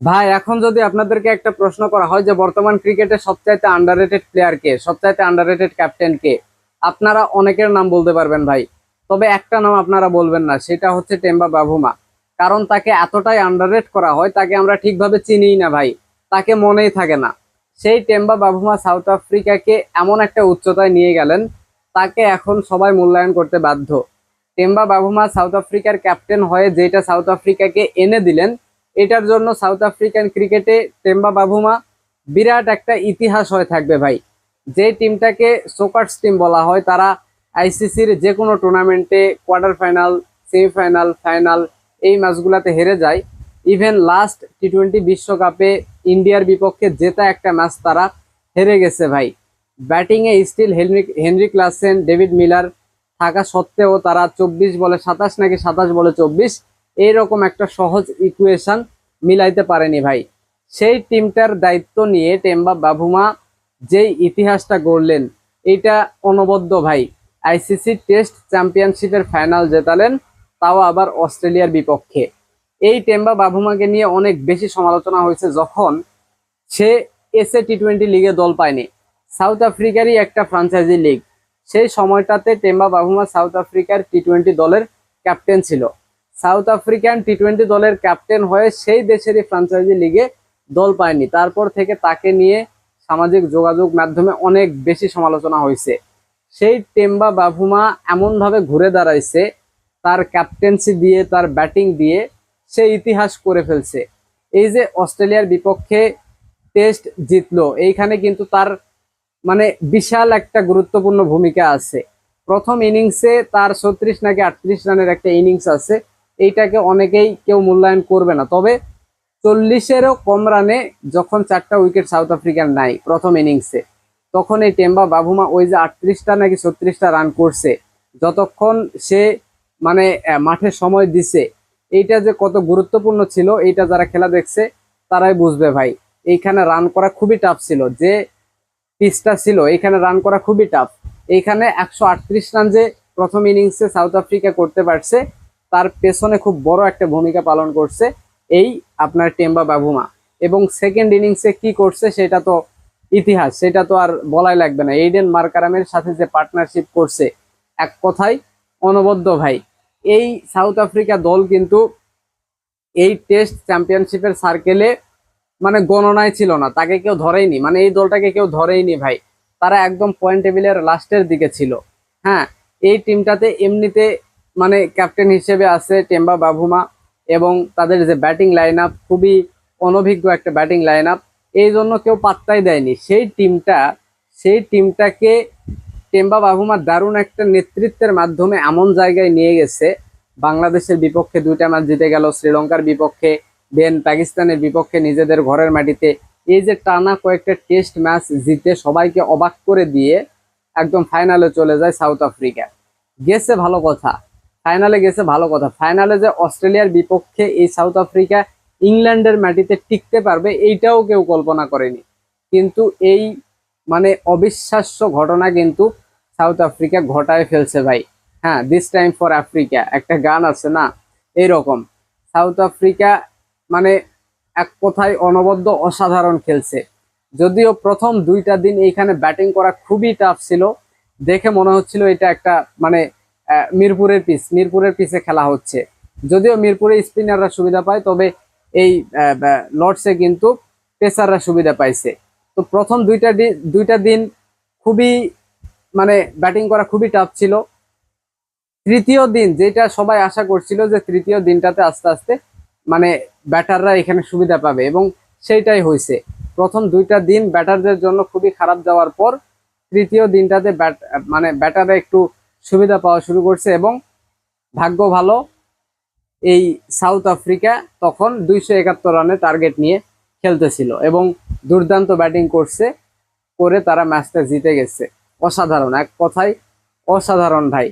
ভাই, এখন যদি আপনাদেরকে একটা প্রশ্ন করা হয় যে বর্তমান ক্রিকেটে সবচাইতে আন্ডাররেটেড প্লেয়ার কে, সবচাইতে আন্ডাররেটেড ক্যাপ্টেন কে, আপনারা অনেকের নাম বলতে পারবেন ভাই। তবে একটা নাম আপনারা বলবেন না, সেটা হচ্ছে টেম্বা বাভুমা কারণ তাকে এতটাই আন্ডাররেট করা হয়, তাকে আমরা ঠিকভাবে চিনিই না ভাই। তাকে মনেই থাকে না। সেই টেম্বা বাভুমা সাউথ আফ্রিকাকে এমন একটা উচ্চতায় নিয়ে গেলেন, তাকে এখন সবাই মূল্যায়ন করতে বাধ্য। টেম্বা বাভুমা সাউথ আফ্রিকার ক্যাপ্টেন হয়ে যেটা সাউথ আফ্রিকাকে এনে দিলেন এটার জন্য সাউথ আফ্রিকান ক্রিকেটে টেম্বা বাভুমা বিরাট একটা ইতিহাস হয়ে থাকবে ভাই। যে টিমটাকে সোকার্স টিম বলা হয়, তারা আইসিসির যে কোনো টুর্নামেন্টে কোয়ার্টার ফাইনাল, সেমিফাইনাল, ফাইনাল এই ম্যাচগুলোতে হেরে যায়। ইভেন লাস্ট টি টোয়েন্টি বিশ্বকাপে ইন্ডিয়ার বিপক্ষে জেতা একটা ম্যাচ তারা হেরে গেছে ভাই। ব্যাটিংয়ে still Heinrich Henry Klaasen David Miller থাকা সত্ত্বেও তারা চব্বিশ বলে সাতাশ নাকি সাতাশ বলে চব্বিশ এইরকম একটা সহজ ইকুয়েশন মিলাইতে পারেনি ভাই। সেই টিমটার দায়িত্ব নিয়ে টেম্বা বাভুমা যেই ইতিহাসটা গড়লেন, এটা অনবদ্য ভাই। আইসিসি টেস্ট চ্যাম্পিয়নশিপের ফাইনাল জেতালেন, তাও আবার অস্ট্রেলিয়ার বিপক্ষে। এই টেম্বা বাভুমাকে নিয়ে অনেক বেশি সমালোচনা হয়েছে যখন সে এসএ টি টোয়েন্টি লিগে দল পায়নি। সাউথ আফ্রিকারই একটা ফ্রাঞ্চাইজি লিগ সেই সময়টাতে টেম্বা বাভুমা সাউথ আফ্রিকার টি টোয়েন্টি দলের ক্যাপ্টেন ছিল। সাউথ আফ্রিকান টি টোয়েন্টি দলের ক্যাপ্টেন হয়ে সেই দেশেরই ফ্রাঞ্চাইজি লিগে দল পায়নি। তারপর থেকে তাকে নিয়ে সামাজিক যোগাযোগ মাধ্যমে অনেক বেশি সমালোচনা হয়েছে। সেই টেম্বা বাভুমা এমনভাবে ঘুরে দাঁড়াইছে, তার ক্যাপ্টেন্সি দিয়ে, তার ব্যাটিং দিয়ে সে ইতিহাস করে ফেলছে। এই যে অস্ট্রেলিয়ার বিপক্ষে টেস্ট জিতলো, এইখানে কিন্তু তার মানে বিশাল একটা গুরুত্বপূর্ণ ভূমিকা আছে। প্রথম ইনিংসে তার ছত্রিশ নাকি আটত্রিশ রানের একটা ইনিংস আছে এইটাকে অনেকেই কেউ মূল্যায়ন করবে না। তবে চল্লিশেরও কম রানে যখন চারটা উইকেট সাউথ আফ্রিকার নাই প্রথম ইনিংসে, তখন এই টেম্বা বাভুমা ওই যে আটত্রিশটা নাকি ছত্রিশটা রান করছে, যতক্ষণ সে মানে মাঠে সময় দিছে, এইটা যে কত গুরুত্বপূর্ণ ছিল, এইটা যারা খেলা দেখছে, তারাই বুঝবে ভাই। এইখানে রান করা খুবই টাফ ছিল, যে পিচটা ছিল, এইখানে রান করা খুবই টাফ এইখানে একশো আটত্রিশ রান যে প্রথম ইনিংসে সাউথ আফ্রিকা করতে পারছে তার পেছনে খুব বড় একটা ভূমিকা পালন করছে এই আপনার টেম্বা বাবুমা। এবং সেকেন্ড ইনিংসে কি করছে সেটা তো ইতিহাস, সেটা তো আর বলাই লাগবে না। এইডেন মার্কারামের সাথে যে পার্টনারশিপ করছে, এক কথায় অনবদ্য ভাই। এই সাউথ আফ্রিকা দল কিন্তু এই টেস্ট চ্যাম্পিয়নশিপের সার্কেলে মানে গণনায় ছিল না, তাকে কেউ ধরেইনি। মানে এই দলটাকে কেউ ধরেইনি ভাই। তারা একদম পয়েন্ট টেবিলের লাস্টের দিকে ছিল। হ্যাঁ এই টিমটাতে এমনিতে মানে ক্যাপ্টেন হিসেবে আছে টেম্বা বাভুমা এবং তাদের যে ব্যাটিং লাইন আপ খুবই অনভিজ্ঞ একটা ব্যাটিং লাইন আপ এই জন্য কেউ পাত্তাই দেয়নি। সেই টিমটা সেই টিমটাকে টেম্বা বাভুমা দারুণ একটা নেতৃত্বের মাধ্যমে এমন জায়গায় নিয়ে গেছে। বাংলাদেশের বিপক্ষে দুইটা ম্যাচ জিতে গেল, শ্রীলঙ্কার বিপক্ষে দেন পাকিস্তানের বিপক্ষে নিজেদের ঘরের মাটিতে। এই যে টানা কয়েকটা টেস্ট ম্যাচ জিতে সবাইকে অবাক করে দিয়ে একদম ফাইনালে চলে যায় সাউথ আফ্রিকা গেছে ভালো কথা। ফাইনালে গেছে, ভালো কথা। ফাইনালে যে অস্ট্রেলিয়ার বিপক্ষে এই সাউথ আফ্রিকা ইংল্যান্ডের মাটিতে টিকতে পারবে, এইটাও কেউ কল্পনা করেনি। কিন্তু এই মানে অবিশ্বাস্য ঘটনা কিন্তু সাউথ আফ্রিকা ঘটায় ফেলছে ভাই। হ্যাঁ দিস টাইম ফর আফ্রিকা একটা গান আছে না? এইরকম। সাউথ আফ্রিকা মানে এক কথায় অনবদ্য অসাধারণ খেলছে। যদিও প্রথম দুইটা দিন এইখানে ব্যাটিং করা খুবই টাফ ছিল, দেখে মনে হচ্ছিল এটা একটা মানে মিরপুরের পিচ মিরপুরের পিচে খেলা হচ্ছে। যদিও মিরপুরে স্পিনাররা সুবিধা পায়, তবে এই লর্ডসে কিন্তু পেসাররা সুবিধা পাইছে। তো প্রথম দুইটা দুইটা দিন খুবই মানে ব্যাটিং করা খুবই টাফ ছিল। তৃতীয় দিন যেটা সবাই আশা করছিল যে তৃতীয় দিনটাতে আস্তে আস্তে মানে ব্যাটাররা এখানে সুবিধা পাবে এবং সেইটাই হয়েছে প্রথম দুইটা দিন ব্যাটারদের জন্য খুবই খারাপ যাওয়ার পর তৃতীয় দিনটাতে ব্যাট মানে ব্যাটাররা একটু সুবিধা পাওয়া শুরু করছে এবং ভাগ্য ভালো, এই সাউথ আফ্রিকা তখন দুইশো একাত্তর রানের টার্গেট নিয়ে খেলতেছিল এবং দুর্দান্ত ব্যাটিং করছে, করে তারা ম্যাচটা জিতে গেছে। অসাধারণ, এক কথায় অসাধারণ ভাই।